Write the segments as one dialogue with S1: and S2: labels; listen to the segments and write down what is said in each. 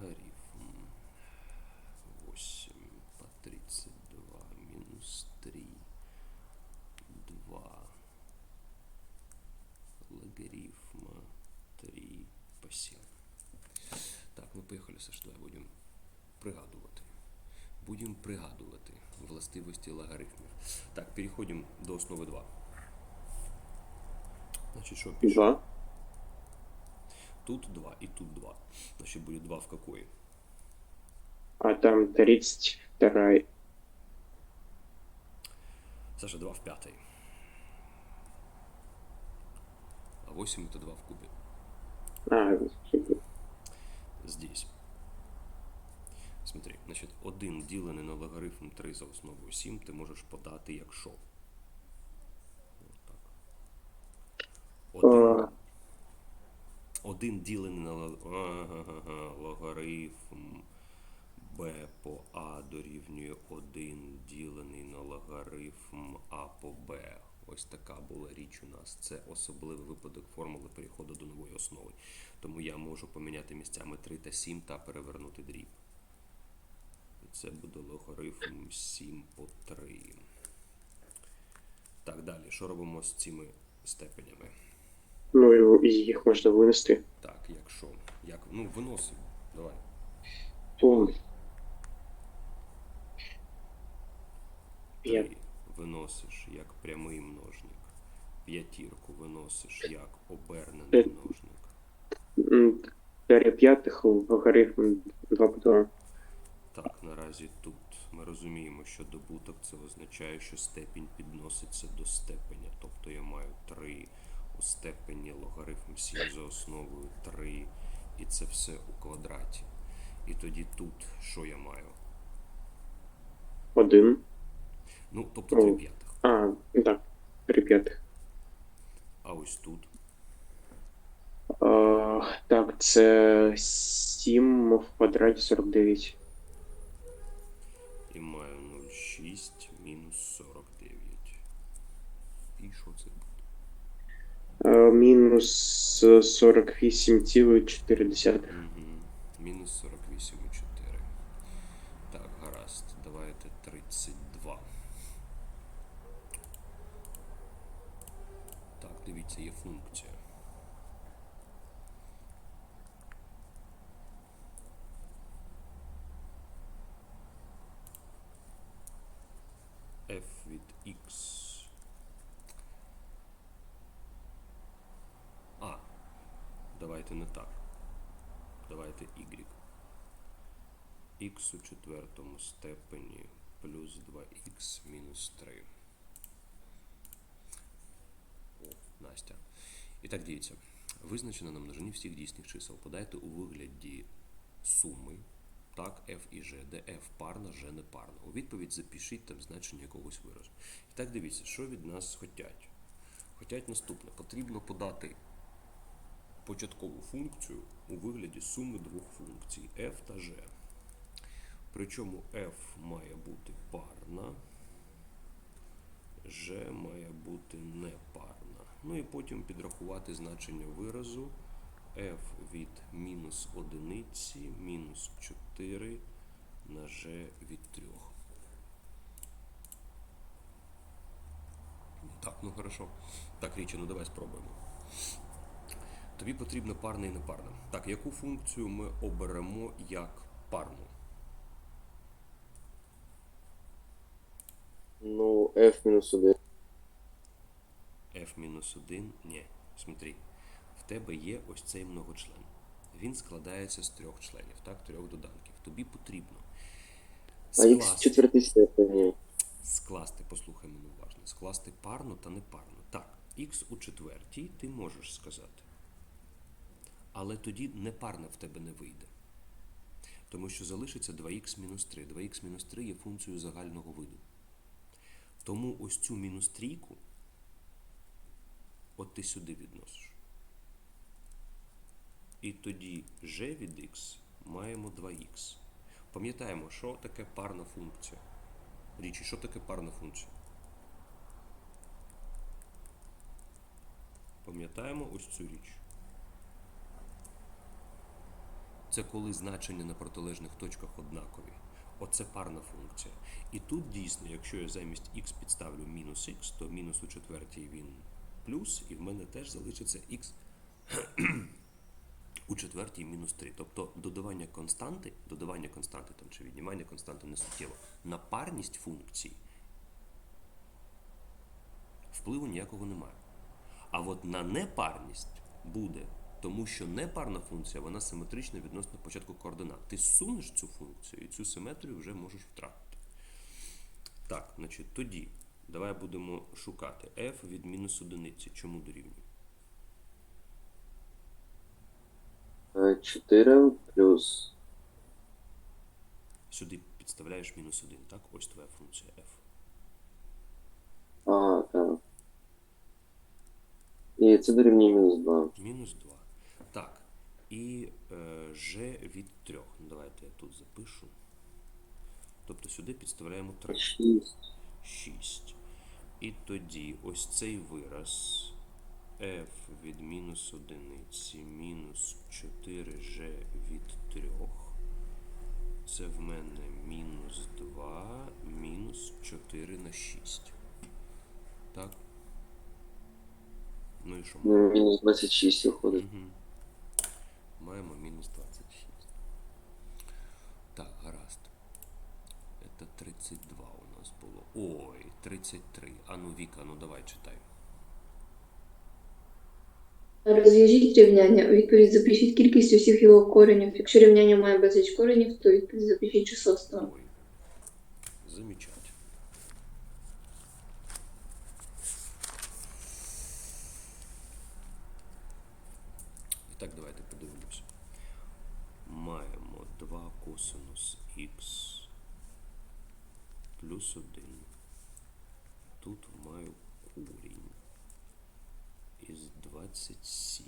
S1: логарифм 8 по 32 минус 3 2 логарифма 3 по 7. Так, ну поїхали, Саш, давай будемо пригадувати. Будемо пригадувати властивості логарифмів. Так, переходимо до основи 2. Значить, що пишемо? Тут 2 и тут 2. Значит, будет 2 в какой?
S2: А там 32.
S1: Саша, 2 в пятой. А 8 это 2 в кубе.
S2: А,
S1: Здесь. Смотри, значить, 1 ділений на логарифм 3 за основою 7 ти можеш подати як що? Отак.
S2: А.
S1: 1 ділений на логарифм b по а дорівнює 1 ділений на логарифм а по b. Ось така була річ у нас. Це особливий випадок формули переходу до нової основи. Тому я можу поміняти місцями 3 та 7 та перевернути дріб. І це буде логарифм 7 по 3. Так, далі. Що робимо з цими степенями?
S2: І їх можна винести.
S1: Так, якщо. Як? Ну, виносимо. Давай.
S2: То
S1: 3
S2: П'ять.
S1: виносиш як прямий множник. П'ятірку виносиш як обернений
S2: П'ять.
S1: множник.
S2: м, 4 п'ятих логарифм 2 по 2.
S1: Так, наразі тут ми розуміємо, що добуток це означає, що степінь підноситься до степеня. Тобто я маю 3 у степені логарифм 7 за основою 3, і це все у квадраті. І тоді тут що я маю?
S2: 1.
S1: Ну, тобто 3
S2: О.
S1: п'ятих.
S2: А, так, 3 п'ятих.
S1: А ось тут
S2: А, так, це 7 в квадраті 49.
S1: і маю 0,6 мінус 49. І що це буде?
S2: А, мінус 48,4.
S1: Угу. Мінус 48,4. Так, гаразд. Давайте 32. Так, дивіться, є функція. f x. А, давайте не так. Давайте y. x у четвертому степені плюс 2x мінус 3. О, Настя. І так дивіться. Визначено на множині всіх дійсних чисел. Подайте у вигляді суми, так, f і g, де f парна, g не парна. У відповідь запишіть там значення якогось виразу. І так дивіться, що від нас хотять. Хотять наступне. Потрібно подати початкову функцію у вигляді суми двох функцій f та g. Причому f має бути парна, g має бути непарна. Ну і потім підрахувати значення виразу f від мінус одиниці мінус 4 на g від 3. Так, ну хорошо. Так, Річі, ну давай спробуємо. Тобі потрібно парне і непарне. Так, яку функцію ми оберемо як парну?
S3: Ну, f мінус 1.
S1: f-1? Ні. Смотри, в тебе є ось цей многочлен. Він складається з трьох членів, так, трьох доданків. Тобі потрібно
S3: А в четвертій
S1: скласти, послухай мене уважно, скласти парну та непарну. Так, х у четвертій ти можеш сказати. Але тоді непарна в тебе не вийде. Тому що залишиться 2х-3. 2х-3 є функцією загального виду. Тому ось цю мінус трійку от ти сюди відносиш. І тоді g від x маємо 2х. Пам'ятаємо, що таке парна функція. Річі, що таке парна функція? Пам'ятаємо ось цю річ. Це коли значення на протилежних точках однакові. Оце парна функція. І тут дійсно, якщо я замість х підставлю мінус х, то мінус у четвертій він плюс, і в мене теж залишиться х у четвертій мінус 3. Тобто додавання константи, додавання константи там, чи віднімання константи не суттєво. На парність функцій впливу ніякого немає. А от на непарність буде, тому що непарна функція вона симетрична відносно початку координат. Ти сунеш цю функцію і цю симетрію вже можеш втратити. Так, значить, тоді давай будемо шукати f від мінус одиниці. Чому дорівнює?
S3: Е, 4 плюс
S1: Сюди підставляєш мінус 1, так? Ось твоя функція f.
S3: А, так. І це дорівнює мінус 2.
S1: Мінус 2. Так. І е, g від 3. Ну, давайте я тут запишу. Тобто сюди підставляємо 3.
S3: 6.
S1: 6. І тоді ось цей вираз f від мінус одиниці мінус 4g від 3. Це в мене мінус 2 мінус 4 на 6. Так? Ну і що?
S3: Ну, Мінус 26 виходить.
S1: Угу. Маємо мінус 26. Так, гаразд. Це 32 у нас було. Ой, 33. А ну, Віка, ну давай читай.
S4: Розв'яжіть рівняння. У відповідь запишіть кількість усіх його коренів. Якщо рівняння має безліч коренів, то відповідь запишіть число 100.
S1: Ой. Замічать. І так, давайте подивимося. Маємо 2 косинус х плюс 1. Тут маю корінь із 27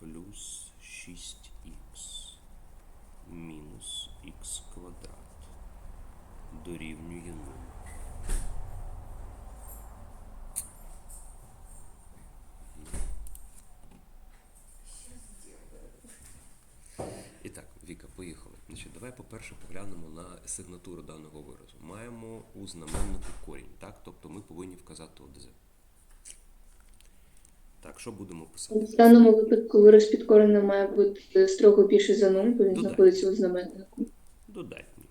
S1: плюс 6х мінус х квадрат дорівнює 0. І так, Віка, поїхали. Значить, давай, по-перше, поглянемо на сигнатуру даного виразу. Маємо у знаменнику корінь, так? Тобто ми повинні вказати ОДЗ. Так, що будемо писати?
S4: В даному випадку вираз під коренем має бути строго більше за 0, бо він знаходиться у знаменнику.
S1: Додатні.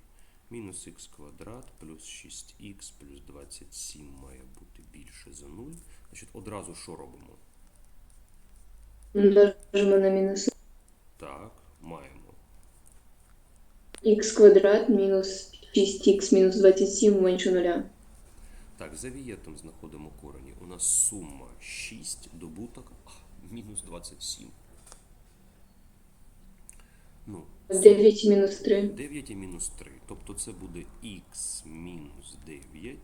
S1: Мінус х квадрат плюс 6х плюс 27 має бути більше за 0. Значить, одразу що робимо?
S4: Множимо на мінус
S1: Так, маємо.
S4: Х квадрат мінус 6х мінус 27 менше нуля.
S1: Так, за вієтом знаходимо корені. У нас сума 6, добуток мінус 27. Ну,
S4: 9 мінус 3.
S1: 9 і мінус 3. Тобто це буде х мінус 9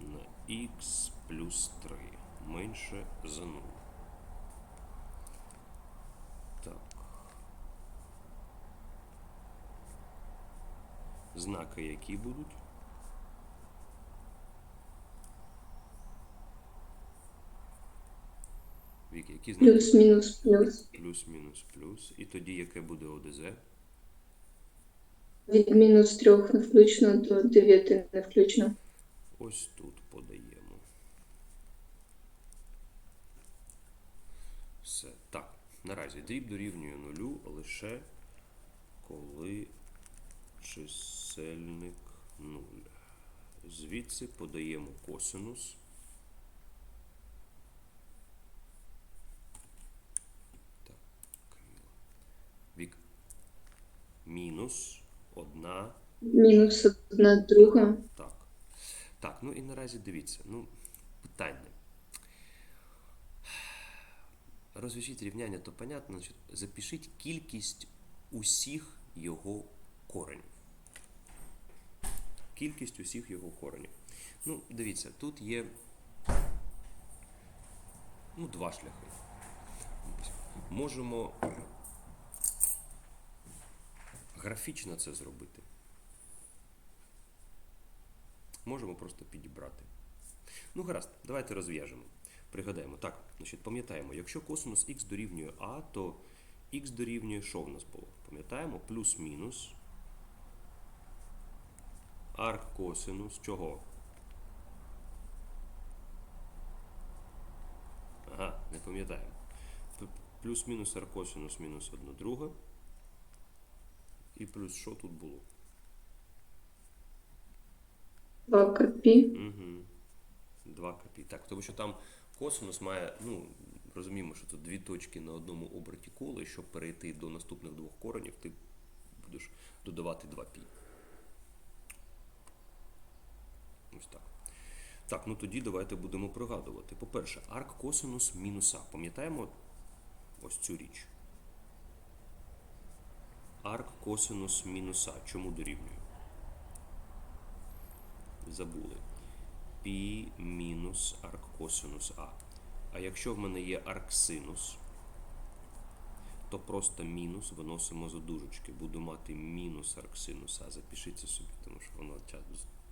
S1: на х плюс 3 менше за 0. Знаки які будуть? Віки, які знаки?
S4: Плюс мінус плюс.
S1: Плюс, мінус, плюс. І тоді яке буде ОДЗ?
S4: Від мінус 3 не включно до 9 не включно.
S1: Ось тут подаємо. Все. Так, наразі дріб дорівнює нулю лише коли чисельник 0. Звідси подаємо косинус. Так. Вік. Мінус одна
S4: Мінус 1 друга.
S1: Так. Так, ну і наразі дивіться. Ну, питання. Розв'яжіть рівняння, то понятно, значить, запишіть кількість усіх його коренів. Кількість усіх його коренів. Ну, дивіться, тут є ну, два шляхи. Можемо графічно це зробити. Можемо просто підібрати. Ну, гаразд, давайте розв'яжемо. Пригадаємо. Так, значить, пам'ятаємо, якщо косинус х дорівнює а, то Х дорівнює, що в нас було? Пам'ятаємо? Плюс-мінус. Арк косинус чого? Ага, не пам'ятаємо. Плюс-мінус арк косинус мінус 1 друга. І плюс що тут було?
S4: 2 копі.
S1: Угу. 2 копі. Так, тому що там косинус має, ну, розуміємо, що тут дві точки на одному оберті кола, і щоб перейти до наступних двох коренів, ти будеш додавати 2 пі. Ось так. Так, ну тоді давайте будемо пригадувати. По-перше, арк косинус мінус А. Пам'ятаємо ось цю річ? Арк косинус мінус А. Чому дорівнює? Забули. Пі мінус арк косинус А. А якщо в мене є арксинус, то просто мінус виносимо за дужечки. Буду мати мінус арксинус А. Запишіть це собі, тому що воно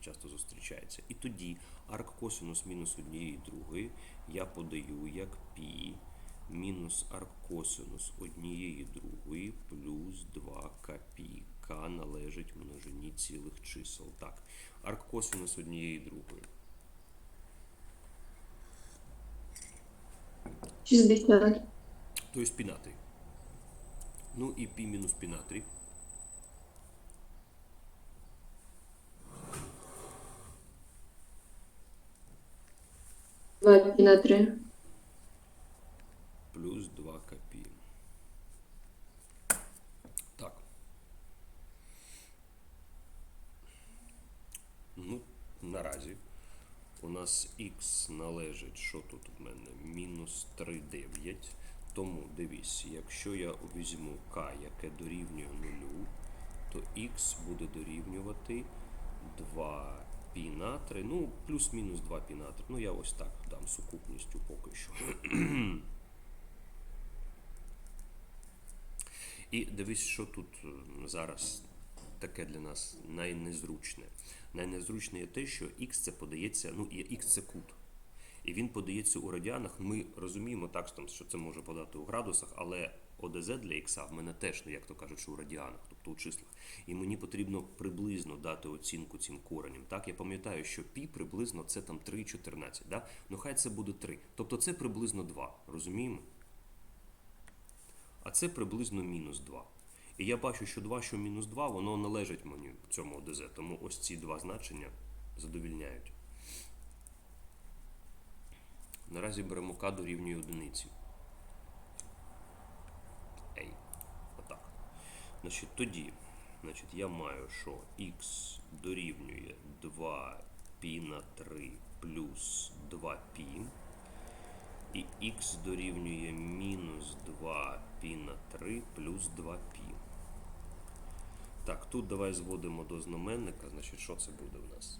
S1: часто, зустрічається. І тоді арк косинус мінус однієї другої я подаю як пі мінус арк косинус однієї другої плюс 2 кпі. К належить множині цілих чисел. Так, арк косинус однієї другої.
S4: 60.
S1: Тобто пінатий. Ну і пі мінус пінатрій.
S4: Два на 3.
S1: плюс 2 копі. Так. Ну, наразі у нас х належить, що тут у мене? Мінус 3,9. Тому дивись, якщо я візьму k, яке дорівнює 0, то х буде дорівнювати 2 пі на 3, ну, плюс-мінус 2 пі на 3. Ну, я ось так дам сукупністю поки що. І дивись, що тут е, зараз таке для нас найнезручне. Найнезручне є те, що х це подається, ну х це кут. І він подається у радіанах. Ми розуміємо так, що це може подати у градусах, але ОДЗ для х в мене теж, ну як то кажуть, у радіанах, у числах. І мені потрібно приблизно дати оцінку цим кореням. Так, я пам'ятаю, що пі приблизно це там 3,14. Да? Ну хай це буде 3. Тобто це приблизно 2. Розуміємо? а це приблизно мінус 2. І я бачу, що 2, що мінус 2, воно належить мені цьому ОДЗ, тому ось ці два значення задовільняють. Наразі беремо К дорівнює одиниці. Значить, тоді значить, я маю, що х дорівнює 2 π на 3 плюс 2 π. І х дорівнює мінус 2 π на 3 плюс 2 π. Так, тут давай зводимо до знаменника, значить, що це буде в нас?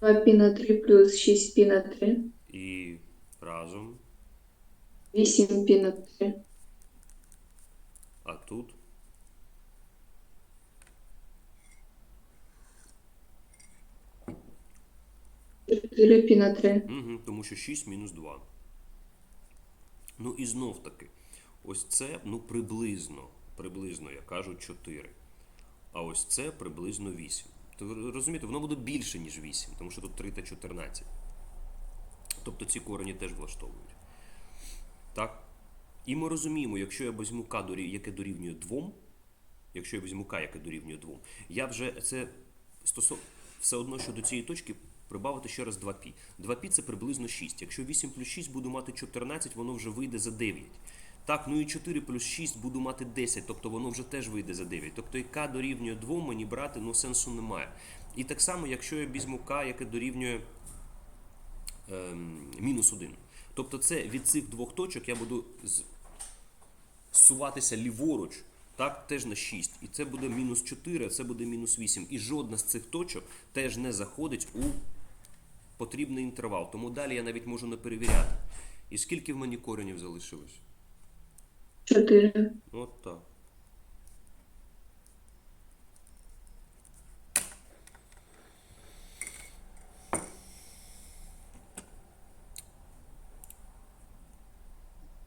S4: 2 пі на 3 плюс 6 пі на 3.
S1: І разом,
S4: 8 пі на 3.
S1: а тут
S4: 4 пі на 3.
S1: Угу, тому що 6 мінус 2. Ну і знов таки, ось це ну приблизно, приблизно, я кажу, 4. А ось це приблизно 8. То ви розумієте, воно буде більше, ніж 8, тому що тут 3 та 14. Тобто ці корені теж влаштовують. Так? І ми розуміємо, якщо я візьму дорі- яке дорівнює 2, якщо я візьму k, яке дорівнює 2, я вже це стосов... все одно, що до цієї точки прибавити ще раз 2π. 2π це приблизно 6. Якщо 8 плюс 6 буду мати 14, воно вже вийде за 9. Так, ну і 4 плюс 6 буду мати 10, тобто воно вже теж вийде за 9. Тобто і k дорівнює 2 мені брати ну, сенсу немає. І так само, якщо я візьму k, яке дорівнює ем, мінус 1. Тобто це від цих двох точок я буду зсуватися ліворуч, так, теж на 6. І це буде мінус 4, а це буде мінус 8. І жодна з цих точок теж не заходить у потрібний інтервал. Тому далі я навіть можу не перевіряти. І скільки в мені коренів залишилось?
S4: 4.
S1: От.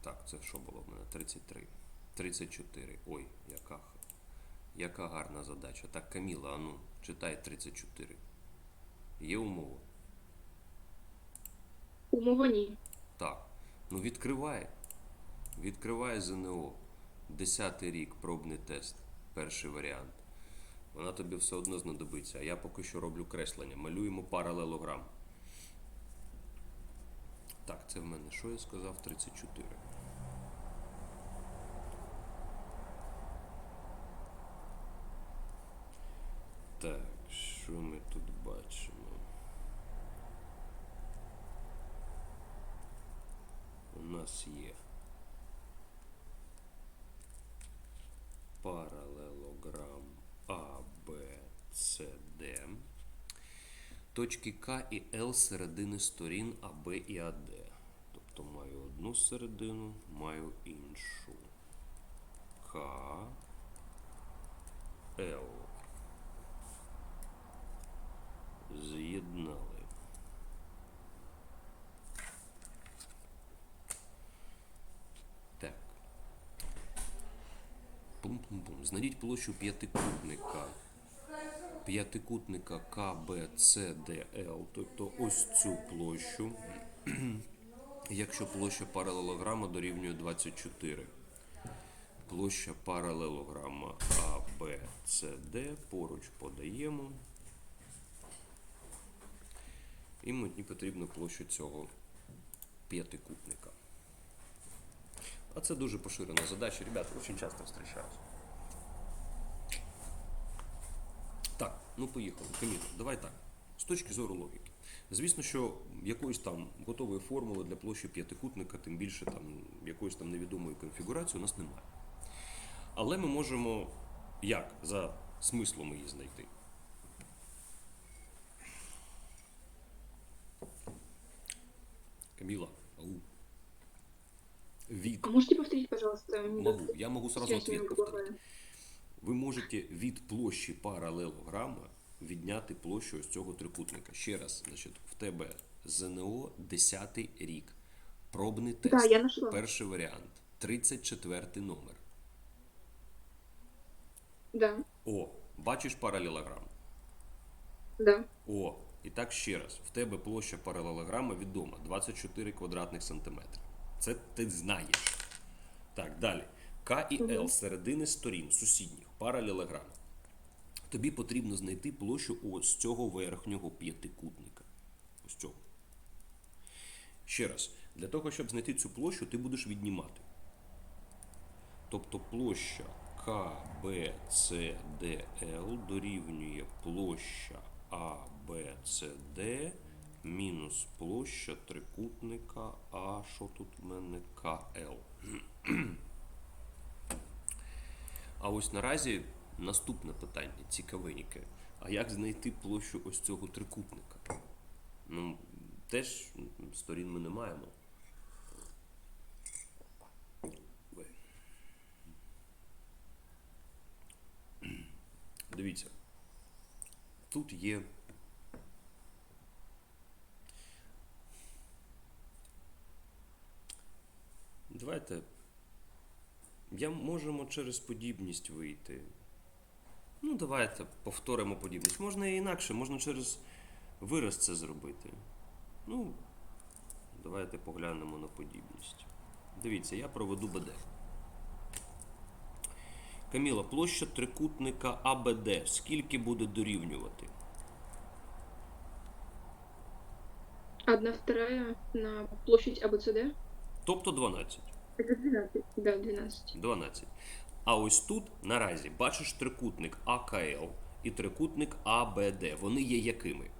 S1: Так, це що було в мене? 33. 34. Ой, яка, яка гарна задача. Так, Каміла, ану, читай 34. Є умова?
S4: Умова ні.
S1: Так. Ну відкривай. Відкривай ЗНО. Десятий рік, пробний тест. Перший варіант. Вона тобі все одно знадобиться. А я поки що роблю креслення. Малюємо паралелограм. Так, це в мене що я сказав? 34. Так, що ми тут бачимо? У нас є паралелограм А, Б, С, Д. Точки К і Л середини сторін АБ і АД. Тобто маю одну середину, маю іншу. К, Л. З'єднали. Так. Пум-пум-пум. Знайдіть площу п'ятикутника. П'ятикутника КБЦДЛ, тобто ось цю площу, якщо площа паралелограма дорівнює 24. Площа паралелограма ABCD поруч подаємо. І мені потрібна площа цього п'ятикутника. А це дуже поширена задача, ребята, дуже часто зустрічаються. Так, ну поїхали. Каміло, давай так. З точки зору логіки. Звісно, що якоїсь там готової формули для площі п'ятикутника, тим більше там якоїсь там невідомої конфігурації у нас немає. Але ми можемо як за смислом її знайти. Каміла, ау. Від
S4: А можете повторить, пожалуйста?
S1: Могу. Я могу сразу ответ повторить. Ви можете від площі паралелограма відняти площу ось цього трикутника. Ще раз, значить, в тебе ЗНО 10 рік. Пробний тест.
S4: Да, я нашла.
S1: Перший варіант. 34 номер.
S4: Да,
S1: О, бачиш паралелограм?
S4: да.
S1: О, і так ще раз. В тебе площа паралелограма відома 24 квадратних сантиметри. Це ти знаєш. Так, далі. К і Л середини сторін сусідніх паралелограм. Тобі потрібно знайти площу ось цього верхнього п'ятикутника. Ось цього. Ще раз, для того, щоб знайти цю площу, ти будеш віднімати. Тобто площа К, Б, С, Д, Л дорівнює площа А, Б, мінус площа трикутника А, що тут в мене КЛ. А ось наразі наступне питання, цікавеньке. А як знайти площу ось цього трикутника? Ну, теж сторін ми не маємо. Дивіться. Тут є. Давайте. Я можемо через подібність вийти. Ну, давайте повторимо подібність. Можна і інакше, можна через вираз це зробити. Ну, давайте поглянемо на подібність. Дивіться, я проведу БД. Каміла, площа трикутника АБД скільки буде дорівнювати?
S4: Одна вторая на площадь АБЦД.
S1: Тобто 12.
S4: Это 12. Да, 12.
S1: 12. А ось тут наразі бачиш трикутник АКЛ і трикутник АБД. Вони є якими?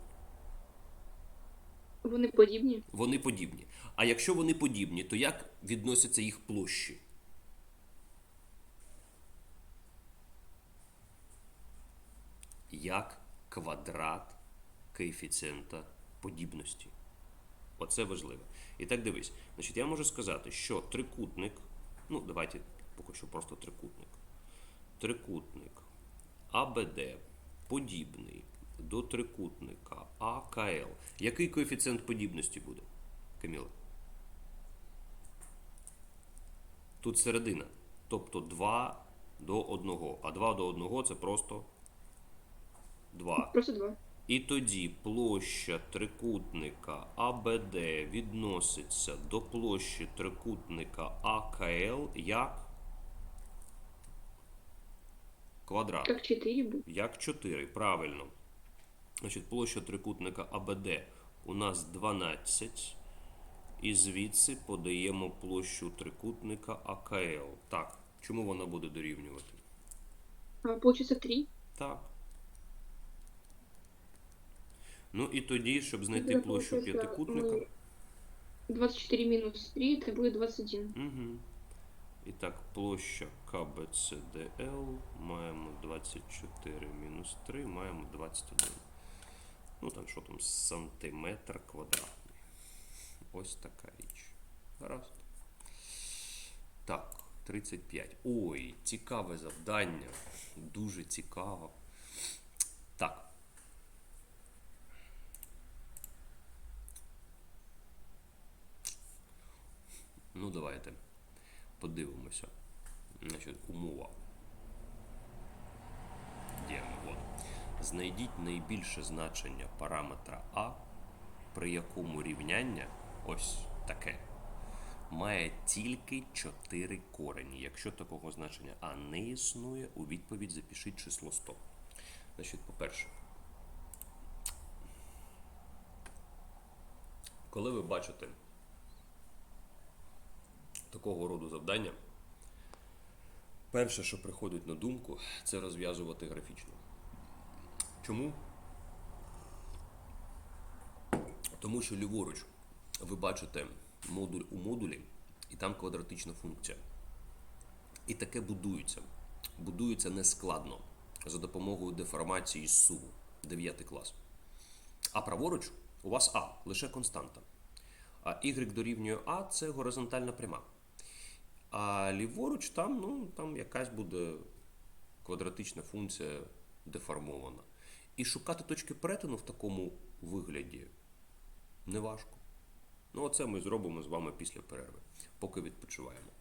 S4: Вони подібні.
S1: Вони подібні. А якщо вони подібні, то як відносяться їх площі? Як квадрат коефіцієнта подібності. Оце важливо. І так дивись. Значить, я можу сказати, що трикутник, ну, давайте поки що просто трикутник. Трикутник АБД подібний до трикутника АКЛ. Який коефіцієнт подібності буде? Каміла? Тут середина. Тобто 2 до 1. А 2 до 1 це просто 2.
S4: Просто два.
S1: І тоді площа трикутника АБД відноситься до площі трикутника АКЛ як квадрат.
S4: Как 4.
S1: Як 4, правильно. Значить, площа трикутника АБД у нас 12. І звідси подаємо площу трикутника АКЛ. Так, чому вона буде дорівнювати?
S4: А, получится 3.
S1: Так. Ну і тоді, щоб знайти площу п'ятикутника.
S4: ну, 24 минус 3, это будет 21.
S1: Угу. І так, площа КБЦДЛ маємо 24 мінус 3, маємо 21. Ну там що там, сантиметр квадратний. Ось така річ. Гаразд. Так, 35. Ой, цікаве завдання. Дуже цікаво. Так. Ну, давайте подивимося. Значить, умова. Де? От. Знайдіть найбільше значення параметра А, при якому рівняння ось таке має тільки 4 корені. Якщо такого значення А не існує, у відповідь запишіть число 100. Значить, по-перше, коли ви бачите такого роду завдання, перше, що приходить на думку, це розв'язувати графічно. Чому? Тому що ліворуч ви бачите модуль у модулі, і там квадратична функція. І таке будується. Будується нескладно за допомогою деформації з суму 9 клас. А праворуч у вас А лише константа. А y дорівнює А це горизонтальна пряма. А ліворуч там, ну, там якась буде квадратична функція деформована. І шукати точки перетину в такому вигляді неважко. Ну, оце ми зробимо з вами після перерви, поки відпочиваємо.